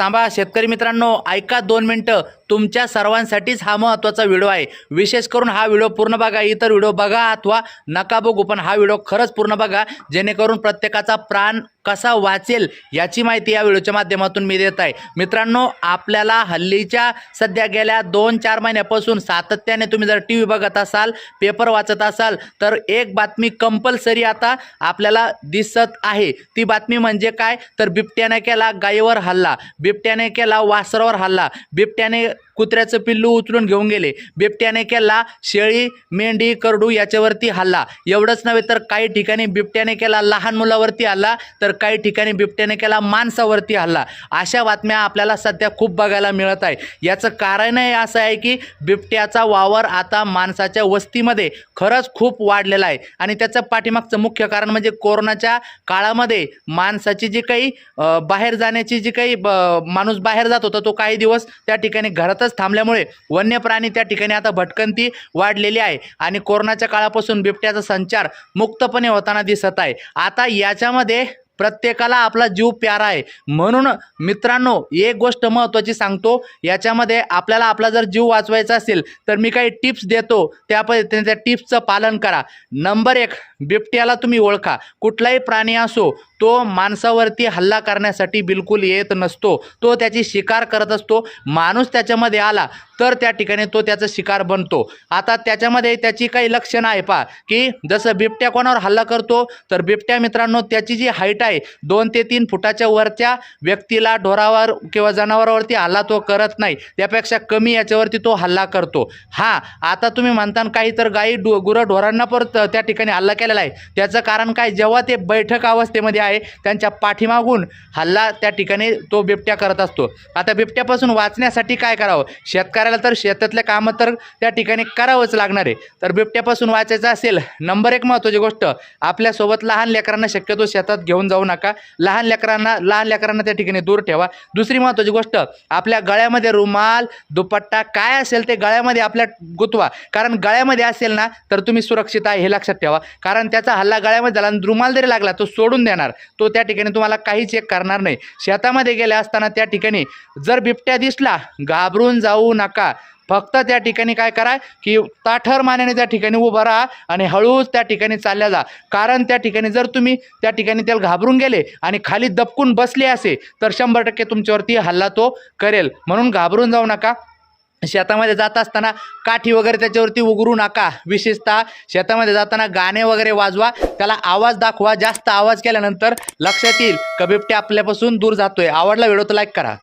थांबा शेतकरी मित्रांनो ऐका दोन मिनटं. तुमच्या सर्वांसाठीच हा महत्त्वाचा व्हिडिओ आहे. विशेष करून हा व्हिडिओ पूर्ण बघा. इतर व्हिडिओ बघा अथवा नका बघू पण हा व्हिडिओ खरंच पूर्ण बघा. जेणेकरून प्रत्येकाचा प्राण कसा वाचेल याची माहिती या व्हिडिओच्या माध्यमातून मी देत आहे. मित्रांनो आपल्याला हल्लीच्या सध्या गेल्या दोन चार महिन्यापासून सातत्याने तुम्ही जर टी व्ही बघत असाल पेपर वाचत असाल तर एक बातमी कंपल्सरी आता आपल्याला दिसत आहे. ती बातमी म्हणजे काय? तर बिबट्याने केला गायीवर हल्ला बिबट्याने केला वासरावर हल्ला बिबट्याने कुत्र्याचं पिल्लू उचलून घेऊन गेले. बिबट्याने केला शेळी मेंढी करडू याच्यावरती हल्ला. एवढंच नव्हे तर काही ठिकाणी बिबट्याने केला लहान मुलावरती हल्ला तर काही ठिकाणी बिबट्याने केला माणसावरती हल्ला. अशा बातम्या आपल्याला सध्या खूप बघायला मिळत आहे. याचं कारणही असं आहे की बिबट्याचा वावर आता माणसाच्या वस्तीमध्ये खरंच खूप वाढलेला आहे. आणि त्याचं पाठीमागचं मुख्य कारण म्हणजे कोरोनाच्या काळामध्ये माणसाची जी काही बाहेर जाण्याची जी काही ब- माणूस बाहेर जात होता तो काही दिवस त्या ठिकाणी घरातच थांबल्यामुळे वन्य प्राणी त्या ठिकाणी आता भटकंती वाढलेली आहे. आणि कोरोनाच्या काळापासून बिबट्याचा संचार मुक्तपणे होताना दिसत आहे. आता याच्यामध्ये प्रत्येकाला आपला जीव प्यारा आहे. म्हणून मित्रांनो एक गोष्ट महत्त्वाची सांगतो. याच्यामध्ये आपल्याला आपला जर जीव वाचवायचा असेल तर मी काही टिप्स देतो. त्या पद्धतीने त्या टिप्सचं पालन करा. नंबर एक बिबट्याला तुम्ही ओळखा. कुठलाही प्राणी असो तो माणसावरती हल्ला करण्यासाठी बिलकुल येत नसतो. तो त्याची शिकार करत असतो. माणूस त्याच्यामध्ये आला तर त्या ठिकाणी तो त्याचा शिकार बनतो. आता त्याच्यामध्ये त्याची काही लक्षणं आहे पहा की जसं बिबट्या कोणावर हल्ला करतो तर बिबट्या मित्रांनो त्याची जी हाईट आहे दोन ते तीन फुटाच्या वरच्या व्यक्तीला ढोरावर किंवा जनावरावरती हल्ला तो करत नाही. त्यापेक्षा कमी याच्यावरती तो हल्ला करतो. हा आता तुम्ही म्हणता काही तर गाई डो गुरं ढोरांना परत त्या ठिकाणी हल्ला केलेला आहे. त्याचं कारण काय? जेव्हा ते बैठक अवस्थेमध्ये आहे त्यांच्या पाठीमागून हल्ला त्या ठिकाणी तो बिबट्या करत असतो. आता बिबट्यापासून वाचण्यासाठी काय करावं? शेतकऱ्याला तर शेतातले कामं तर त्या ठिकाणी करावंच लागणार आहे. तर बिबट्यापासून वाचायचं असेल नंबर एक महत्त्वाची गोष्ट आपल्यासोबत लहान लेकरांना शक्यतो शेतात घेऊन जाऊ नका. लहान लेकरांना लहान लेकरांना त्या ठिकाणी दूर ठेवा. दुसरी महत्त्वाची गोष्ट आपल्या गळ्यामध्ये रुमाल दुपट्टा काय असेल ते गळ्यामध्ये आपल्या गुतवा. कारण गळ्यामध्ये असेल ना तर तुम्ही सुरक्षित आहे हे लक्षात ठेवा. कारण त्याचा हल्ला गळ्यामध्ये झाला आणि रुमाल जरी लागला तो सोडून देणार. तो त्या ठिकाणी तुम्हाला काही चेक करणार नाही. शेतामध्ये गेले असताना त्या ठिकाणी जर बिबट्या दिसला घाबरून जाऊ नका. फक्त त्या ठिकाणी काय करा की ताठर मानेने त्या ठिकाणी उभं राहा आणि हळूच त्या ठिकाणी चालल्या जा. कारण त्या ठिकाणी जर तुम्ही त्या ठिकाणी त्याला घाबरून गेले आणि खाली दबकून बसले असे तर शंभर टक्के तुमच्यावरती हल्ला तो करेल. म्हणून घाबरून जाऊ नका. शेतामध्ये जात असताना काठी वगैरे त्याच्यावरती उघडू नका. विशेषतः शेतामध्ये जाताना गाणे वगैरे वाजवा त्याला आवाज दाखवा. जास्त आवाज केल्यानंतर लक्षात येईल. का बिबट्या आपल्यापासून दूर जातोय. आवडला व्हिडिओ तर लाईक करा.